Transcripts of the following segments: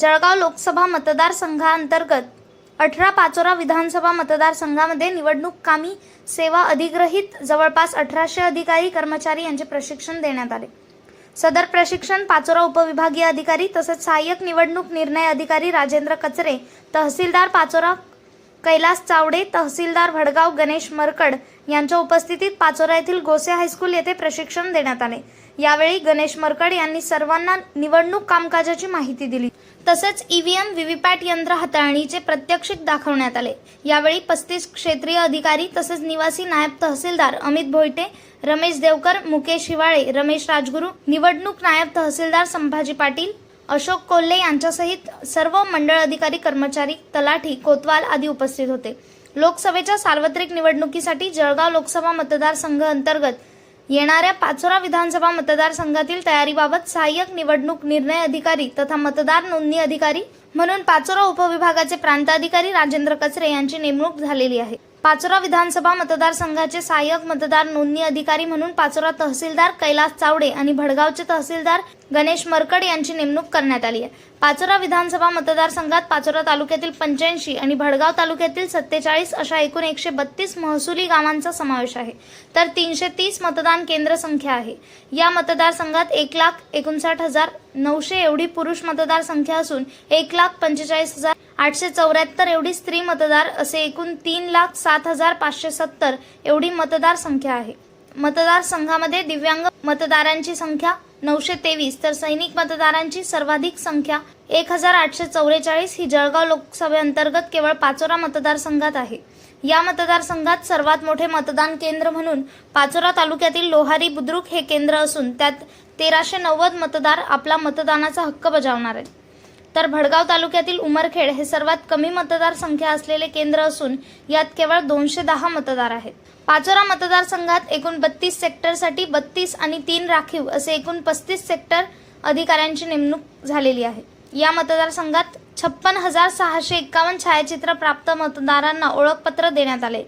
जळगाव लोकसभा मतदारसंघांतर्गत अठरा पाचोरा विधानसभा मतदारसंघामध्ये निवडणूक कामी सेवा अधिग्रहित जवळपास अठराशे अधिकारी कर्मचारी यांचे प्रशिक्षण देण्यात आले. सदर प्रशिक्षण पाचोरा उपविभागीय अधिकारी तसेच सहाय्यक निवडणूक निर्णय अधिकारी राजेंद्र कचरे तहसीलदार पाचोरा कैलास चावडे तहसीलदार भडगाव गणेश मरकड यांच्या उपस्थितीत पाचोरा येथील गोसे हायस्कूल येथे प्रशिक्षण देण्यात आले. यावेळी गणेश मरकड यांनी सर्वांना निवडणूक कामकाजाची माहिती दिली. तसेच ईव्हीएम व्हीव्हीपॅट यंत्र हाताळणीचे प्रात्यक्षिक दाखवण्यात आले. यावेळी पस्तीस क्षेत्रीय अधिकारी तसेच निवासी नायब तहसीलदार अमित भोयटे रमेश देवकर मुकेश हिवाळे रमेश राजगुरू निवडणूक नायब तहसीलदार संभाजी पाटील अशोक कोल्हे यांच्यासहित सर्व मंडळ अधिकारी कर्मचारी तलाठी कोतवाल आदी उपस्थित होते. लोकसभेच्या सार्वत्रिक निवडणुकीसाठी जळगाव लोकसभा मतदारसंघ अंतर्गत येणाऱ्या पाचोरा विधानसभा मतदारसंघातील तयारीबाबत सहाय्यक निवडणूक निर्णय अधिकारी तथा मतदार नोंदणी अधिकारी म्हणून पाचोरा उपविभागाचे प्रांताधिकारी राजेंद्र कचरे यांची नेमणूक झालेली आहे. पाचोरा विधानसभा मतदारसंघाचे सहाय्यक मतदार नोंदणी अधिकारी म्हणून पाचोरा तहसीलदार कैलास चावडे आणि भडगावचे तहसीलदार गणेश मरकड यांची नेमणूक करण्यात आली आहे. पाचोरा विधानसभा मतदारसंघात पाचोरा तालुक्यातील पंच्याऐंशी आणि भडगाव तालुक्यातील सत्तेचाळीस अशा एकूण एकशे बत्तीस महसुली गावांचा समावेश आहे. तर तीनशे तीस मतदान केंद्र संख्या आहे. या मतदारसंघात एक लाख एकोणसाठ हजार नऊशे एवढी पुरुष मतदार संख्या असून एक लाख पंचेचाळीस हजार आठशे चौऱ्याहत्तर एवढी स्त्री मतदार असे एकूण तीन लाख सात हजार पाचशे सत्तर एवढी मतदार संख्या आहे. मतदारसंघामध्ये दिव्यांग मतदारांची संख्या नऊशे तेवीस तर सैनिक मतदारांची सर्वाधिक संख्या एक हजार आठशे चौवेचाळीस ही जळगाव लोकसभेअंतर्गत केवळ पाचोरा मतदारसंघात आहे. या मतदारसंघात सर्वात मोठे मतदान केंद्र म्हणून पाचोरा तालुक्यातील लोहारी बुद्रुक हे केंद्र असून त्यात तेराशे नव्वद मतदार आपला मतदानाचा हक्क बजावणार आहेत. तर भडगाव तालुक्यातील उमरखेड हे सर्वात कमी मतदार संख्या असलेले केंद्र असून यात केवळ दोनशे दहा मतदार आहेत. पाचोरा मतदारसंघात एकूण बत्तीस सेक्टरसाठी बत्तीस आणि तीन राखीव असे एकूण पस्तीस सेक्टर अधिकाऱ्यांची नेमणूक झालेली आहे. या मतदारसंघात छप्पन हजार सहाशे एक्कावन्न छायाचित्र प्राप्त मतदारांना ओळखपत्र देण्यात आले.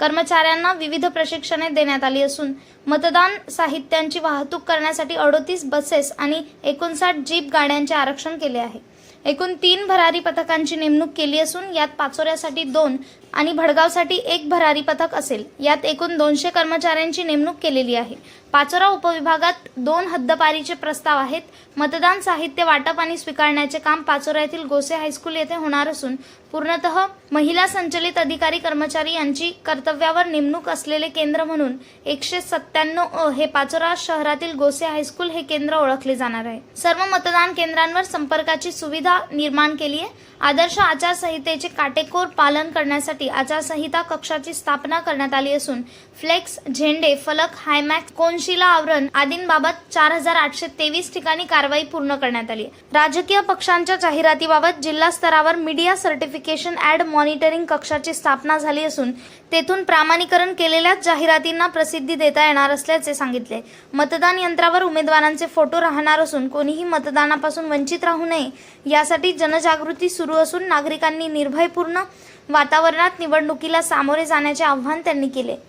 कर्मचाऱ्यांना विविध प्रशिक्षणे देण्यात आली असून मतदान साहित्यांची वाहतूक करण्यासाठी अडोतीस बसेस आणि एकोणसाठ जीप गाड्यांचे आरक्षण केले आहे. एकूण तीन भरारी पथकांची नेमणूक केली असून यात पाचोऱ्यासाठी दोन आणि भडगावसाठी एक भरारी पथक असेल. यात एकूण दोनशे कर्मचाऱ्यांची नेमणूक केलेली आहे. पाचोरा उपविभागात दोन हद्दपारीचे प्रस्ताव आहेत. मतदान साहित्य वाटप आणि स्वीकारण्याचे काम पाचोरा येथील गोसे हायस्कूल येथे होणार असून पूर्णतः महिला संचलित अधिकारी कर्मचारी यांची कर्तव्यावर नेमणूक असलेले केंद्र म्हणून एकशे सत्त्याण्णव अ हे पाचोरा शहरातील गोसे हायस्कूल हे केंद्र ओळखले जाणार आहे. सर्व मतदान केंद्रांवर संपर्काची सुविधा निर्माण केली आहे. आदर्श आचारसंहितेचे काटेकोर पालन करण्यासाठी आचारसंहिता कक्षाची स्थापना करण्यात आली असून फ्लेक्स झेंडे फलक हायमॅक्स कोनशिला आवरण आदींबाबत चार हजार आठशे तेवीस ठिकाणी कारवाई पूर्ण करण्यात आली. राजकीय पक्षांच्या जाहिरातीबाबत जिल्हा स्तरावर मीडिया सर्टिफिकेशन ऍड मॉनिटरिंग कक्षाची स्थापना झाली असून तेथून प्रामाणीकरण केलेल्याच जाहिरातींना प्रसिद्धी देता येणार असल्याचे सांगितले. मतदान यंत्रावर उमेदवारांचे फोटो राहणार असून कोणीही मतदानापासून वंचित राहू नये यासाठी जनजागृती सुरू असून नागरिकांनी निर्भयपूर्ण वातावरणात निवडणुकीला सामोरे जाण्याचे आवाहन त्यांनी केले.